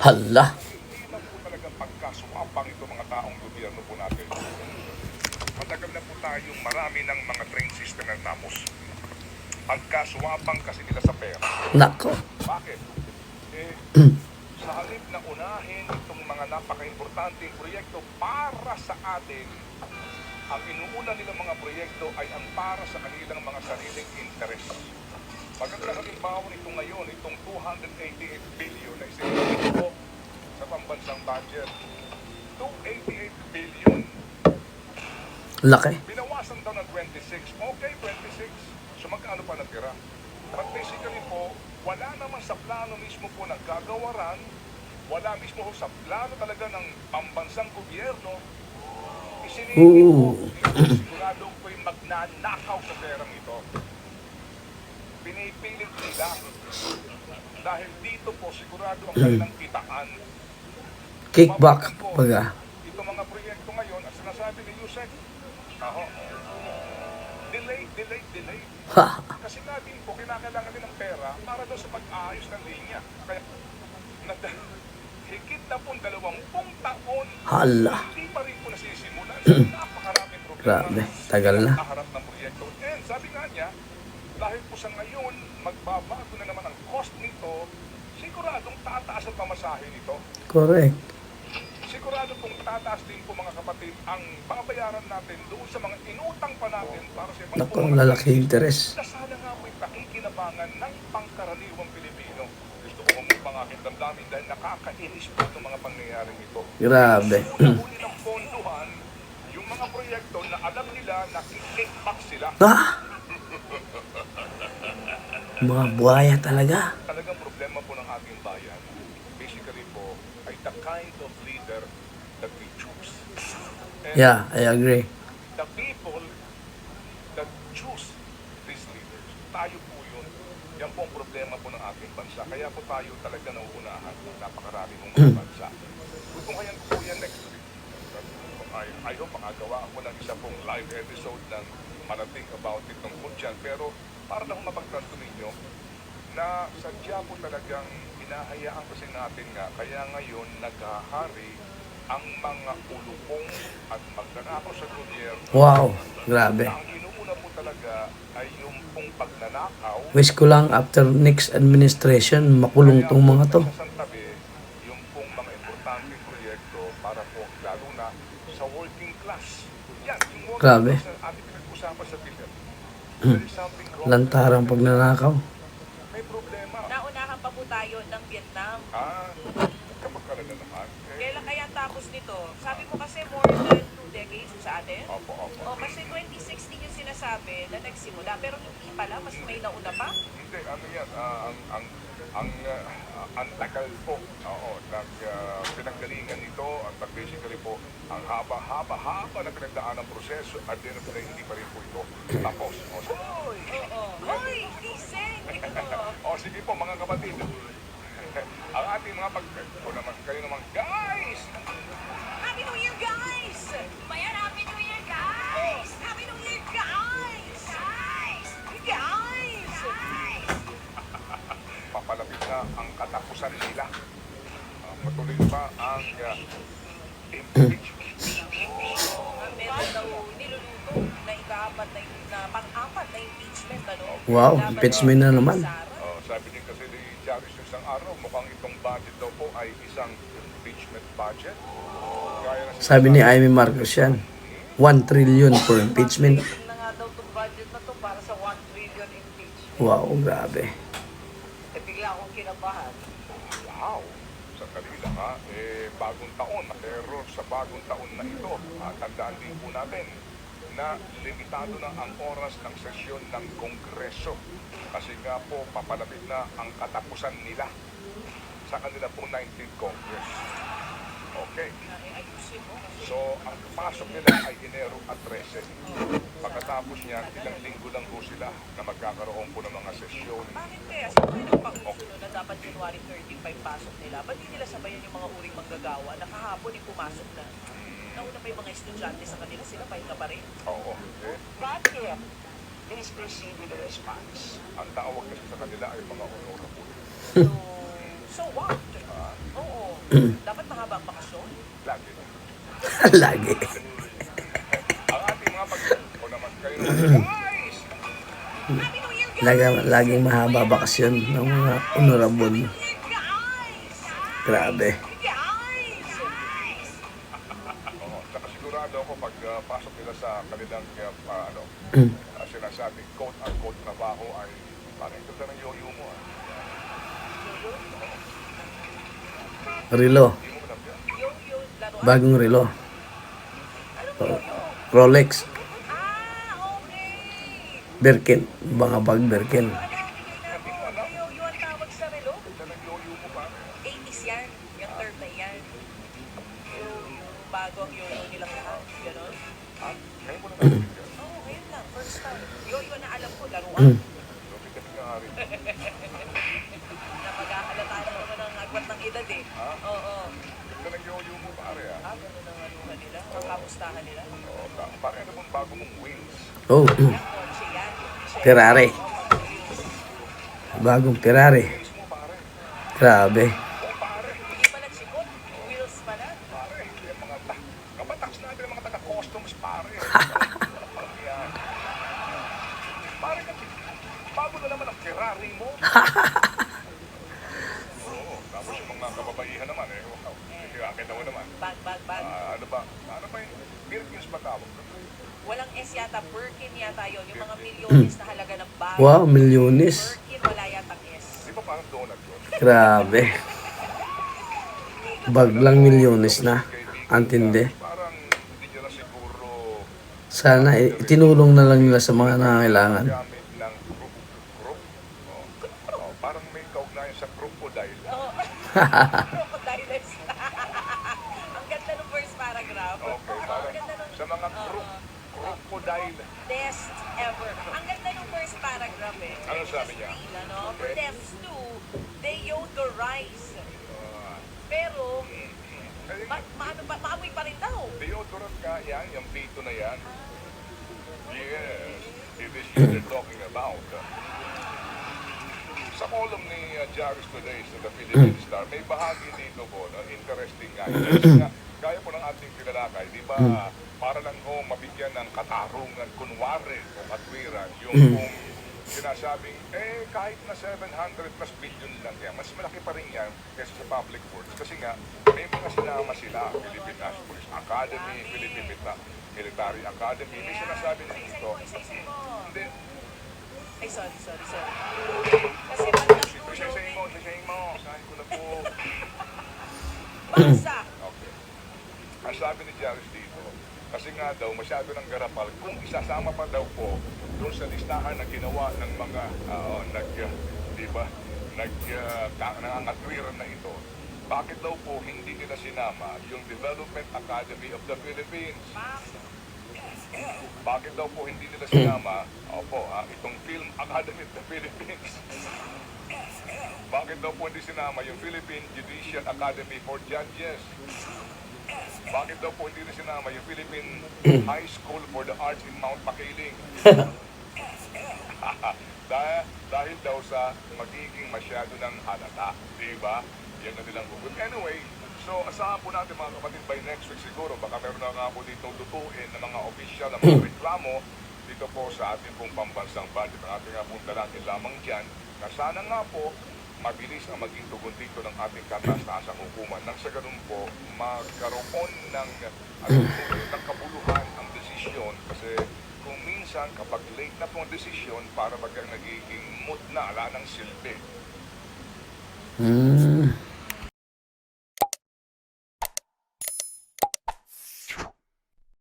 Hala. Pagkaswapang ito mga taong gobyerno po natin. Matagal na po tayong marami ng mga train system na tapos. Pagkaswapang kasi nila sa pera. Nako. Bakit? Eh, sa halip na unahin itong mga napaka-importanteng proyekto para sa atin, ang inuuna nilang mga proyekto ay ang para sa kanilang mga sariling interes. Maganda halimbawa nito ngayon, itong 288 billion na isinigay ko sa pambansang budget. 288 billion. Laki. Binawasan daw ng 26. Okay, 26. So magkano pa natira? But basically po, wala naman sa plano mismo po ng gagawaran, wala mismo ho sa plano talaga ng pambansang gobyerno, isinigil po, sigurado po yung magnanakaw sa perang ito. Pinipilit nila. Dahil dito po, sigurado ang kanilang kitaan. Kickback. Baga. Itong mga proyekto ngayon, at sinasabi ni Yusek, aho, delay, delay, delay. Kasi nga din po, kinakailangan din ng pera para doon sa pag-aayos ng linya. Kaya, nat- higit na po dalawampung taon, Hala. hindi pa rin po nasisimula. So, napakaraming problema Grabe, tagal na. nakaharap ng proyekto. And sabi nga niya, dahil po sa ngayon, magbabago na naman ang cost nito, siguradong tataas ang pamasahe nito. Correct. Sigurado pong tataas din po mga kapatid ang babayaran natin doon sa mga inutang pa natin para sa ibang Nako, pong mga lalaki interest. na sana nga po'y pakikinabangan ng pangkaraniwang Pilipino. Gusto ko mong pangaking damdamin dahil nakakainis po itong mga pangyayaring ito. Grabe. Una-uli ng pondohan, yung mga proyekto na alam nila na kickback sila. Ah! Mga buhaya talaga. Talagang problema po ng ating bayan, basically po, ay the kind of leader that we choose. And Yeah, I agree. the people that choose these leaders, tayo po yun. Yan po ang problema po ng ating bansa. Kaya po tayo talaga nauunahan ng napakarami ng mga bansa. Kung kaya po yan next week, I, I hope makagawa ako ng isa pong live episode ng malating about it tungkol dyan. Pero para lang mapagtanto ninyo na sadya po talagang hinahayaan kasi natin nga. Kaya ngayon naghahari ang mga ulupong at magnanakaw sa gobyerno Wow. Grabe. ang inuuna po talaga ay yung pong pagnanakaw. Wish ko lang after next administration, makulong tong mga to. Sa yung pong mga importanteng proyekto para po lalo na sa working class. Yan, yung working Grabe. class na ating pinag-usapan sa wrong. Lantarang pagnanakaw. May problema. Naunahan pa po tayo ng Vietnam. Ah, kapag ka na naman. Eh, Kailan kaya tapos nito? Sabi mo kasi more than two decades sa atin. opo, opo. O kasi 2016 yung sinasabi na nagsimula. Pero hindi pala, mas may nauna pa. Hindi, ano yan, ah, ang, ang, ang, ah, ang tagal po, oo, nag, ah, pinanggalingan nito, at basically po, ang haba-haba-haba na pinagdaan ng proseso, at din na hindi pa rin po ito tapos. O, so, Oo. Hoy, gising! o sige po mga kapatid, ang ating mga pag... O naman, kayo naman, guys! Happy New Year, guys! Bayan, Happy New Year, guys! Happy New Year, guys! Guys! Guys! Papalapit na ang katapusan nila. Ah, patuloy pa ang ah, impeachment. Ang meron daw niluluto na ikaapat na, na pang-apat na impeachment, ano? Wow, impeachment na naman. Sara. Oh, sabi din kasi ni Jarvis yung isang araw, mukhang itong budget daw po ay isang impeachment budget. Gaya na Sabi ni Amy Marcos yan. 1 trillion for impeachment. na nga daw itong budget na to para sa 1 trillion impeachment. Wow, grabe. Eh, bigla akong kinabahan. Wow! Sa kanila ha, eh, bagong taon. Pero sa bagong taon na ito, ah, tandaan din po natin na limitado na ang oras ng sesyon ng Kongreso. Kasi nga po, papalapit na ang katapusan nila sa kanila pong 19th Congress. Okay. So, ang pasok nila ay Enero at 13. Pagkatapos niya, ilang linggo lang po sila na magkakaroon po ng mga sesyon. Bakit kaya? Sa mga ng pangsusunod na dapat January 35 pasok nila, ba't di nila sabayan yung mga uring manggagawa na kahapon yung pumasok na? Nauna pa yung mga estudyante sa kanila, sila pahinga pa rin. Oo. Eh, Bakit? Please proceed with the response. ang tawag kasi sa kanila ay mga honorable. So, Dapat mahaba ang bakasyon. Lagi. Lagi. Ang ating mga pag... O naman kayo naman, guys! Lagi, laging mahaba bakasyon ng mga honorable. Grabe. Sigurado ako pag ah, pasok nila sa kanilang pa- ano, Mm. uh, sinasabing quote-unquote trabaho ay parang ito ng yoyo mo. Ah. Laruan. Bagong relo. Rolex. Ah. Birkin. Mga bag Birkin. Ang bigay na mo? Yung, yung ang tawag sa relo? Ito ng yoyo mo pa. 80s yan. Yung term na yan. Yung, yung bago ang yoyo nilang lahat. Ganon. Ah, ngayon mo na natin yan. Oo, oh, ngayon lang. First time. Yoyo na alam ko, laruan. Mm. Napag-ahalata na naman ang agwat ng edad eh. Oo. Ito ng yoyo mo pare ah. Nila. Ang kamustahan nila. Ano bang bago mong wings? Oh, Ferrari. Bagong Ferrari. Pare. Grabe. Oo pare. Hindi pa nagsikot. Wheels pa na. Pare, yung mga ta kapataks natin ang mga taga-customs pare. Parang yan. Pare, bago na naman ang Ferrari mo. Oo, tapos yung mga kababaihan naman eh. Wow, sige, akin na mo naman. Bag, bag, bag. Ah, ano ba? Ano ba yung Birkins ba tawag? Walang S yata. Yun. Yung mga milyones na halaga ng bag. Wow, milyones. Birkin, wala yatang S. Di ba parang donut yun? Grabe. Bag lang milyones na. Antindi. Parang hindi nyo na siguro Sana i- itinulong na lang nila sa mga nangangailangan. Oh. Oh, parang may kaugnayan sa crocodile. Oo. Crocodiles. Ang ganda ng first paragraph. Okay, parang ang ganda ng sa mga group, crocodile. best ever. Ang ganda ng first paragraph eh. Ano sabi niya? Real, ano? For deaths too, deodorize. Uh, Pero, eh, ma maano pa, maamoy pa rin daw. deodorant nga yan, yung pito na yan. Yes, it is you they're talking about. Sa column ni uh, Jairus today sa The Philippine Star, may bahagi dito po, no, interesting nga, gaya po ng ating tinalakay, di ba, para lang ho mabigyan ng katarungan, kunwari o katwiran, yung kung sinasabing, eh, kahit na 700 plus billion lang yan, mas malaki pa rin yan kaysa sa public works. Kasi nga, may mga sinama sila, Philippine National Police Academy, Philippine Mita- Military Academy, may sinasabi Isa-isa dito. Hindi, Ay, sorry, sorry, sorry. Kasi pag Sisay mo, sisay mo, sahin ko na po. basa. Okay. Ang sabi ni dito, kasi nga daw masyado ng garapal, kung isasama pa daw po doon sa listahan na ginawa ng mga, ah, nag, ah, di ba, nag, uh, nangangatwiran na ito, bakit daw po hindi nila sinama yung Development Academy of the Philippines? Bakit daw po hindi nila sinama, opo, ah, itong Film Academy of the Philippines? Bakit daw po hindi sinama yung Philippine Judicial Academy for Judges? Bakit daw po hindi rin sinama yung Philippine High School for the Arts in Mount Makiling? dahil, dahil daw sa magiging masyado ng halata. Di ba? Yan na nilang hugot. Anyway, so asahan po natin mga kapatid by next week siguro. Baka meron na nga po dito lutuin ng mga official ng mga reklamo dito po sa ating pong pambansang budget. Ang ating nga pong dalangin lamang dyan na sana nga po mabilis ang maging tugon dito ng ating kataas-taasang hukuman nang sa ganun po magkaroon ng, ano ng kabuluhan ang desisyon kasi kung minsan kapag late na po ang desisyon para bagang nagiging mood na, ala ng silbi. Hmm.